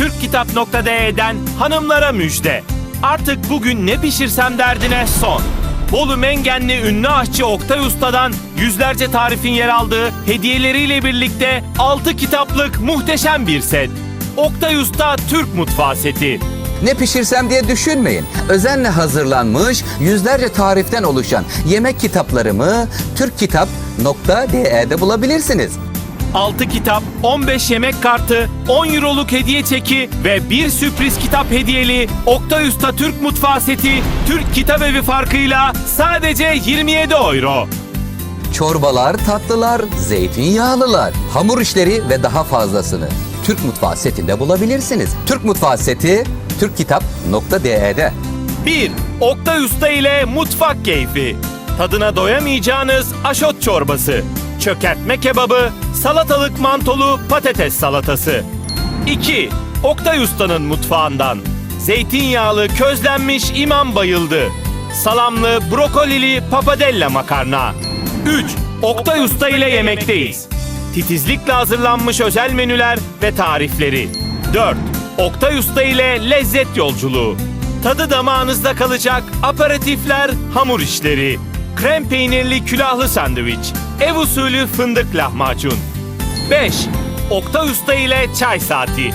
Türkkitap.de'den hanımlara müjde. Artık bugün ne pişirsem derdine son. Bolu Mengenli ünlü aşçı Oktay Usta'dan yüzlerce tarifin yer aldığı hediyeleriyle birlikte 6 kitaplık muhteşem bir set. Oktay Usta Türk Mutfağı seti. Ne pişirsem diye düşünmeyin. Özenle hazırlanmış yüzlerce tariften oluşan yemek kitaplarımı türkkitap.de'de bulabilirsiniz. 6 kitap, 15 yemek kartı, 10 euroluk hediye çeki ve bir sürpriz kitap hediyeli Oktay Usta Türk Mutfağı seti Türk Kitap Evi farkıyla sadece 27 euro. Çorbalar, tatlılar, zeytinyağlılar, hamur işleri ve daha fazlasını Türk Mutfağı setinde bulabilirsiniz. Türk Mutfağı seti türkkitap.de'de. 1. Oktay Usta ile mutfak keyfi. Tadına doyamayacağınız aşot çorbası, çökertme kebabı, salatalık mantolu patates salatası. 2. Oktay Usta'nın mutfağından. Zeytinyağlı közlenmiş imam bayıldı. Salamlı brokolili papadella makarna. 3. Oktay Usta ile yemekteyiz. Titizlikle hazırlanmış özel menüler ve tarifleri. 4. Oktay Usta ile lezzet yolculuğu. Tadı damağınızda kalacak aperatifler, hamur işleri. Krem peynirli külahlı sandviç. Ev usulü fındık lahmacun. 5. Oktay Usta ile çay saati.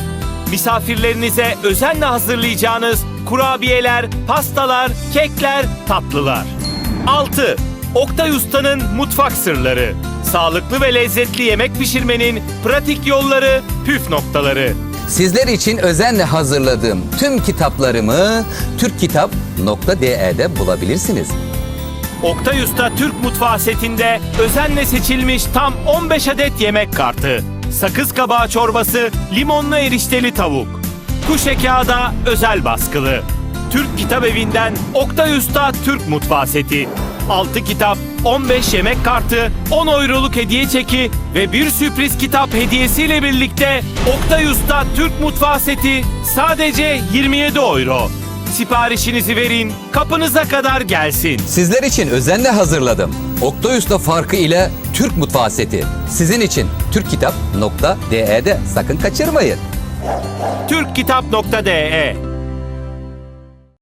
Misafirlerinize özenle hazırlayacağınız kurabiyeler, pastalar, kekler, tatlılar. 6. Oktay Usta'nın mutfak sırları. Sağlıklı ve lezzetli yemek pişirmenin pratik yolları, püf noktaları. Sizler için özenle hazırladığım tüm kitaplarımı türkkitap.de'de bulabilirsiniz. Oktay Usta Türk Mutfağı setinde özenle seçilmiş tam 15 adet yemek kartı. Sakız kabağı çorbası, limonlu erişteli tavuk. Kuş ekağıda özel baskılı. Türk Kitap Evi'nden Oktay Usta Türk Mutfağı seti. 6 kitap, 15 yemek kartı, 10 euroluk hediye çeki ve bir sürpriz kitap hediyesiyle birlikte Oktay Usta Türk Mutfağı seti sadece 27 euro. Siparişinizi verin, kapınıza kadar gelsin. Sizler için özenle hazırladım. Oktay Usta farkı ile Türk Mutfağı seti. Sizin için türkkitap.de'de sakın kaçırmayın. Türkkitap.de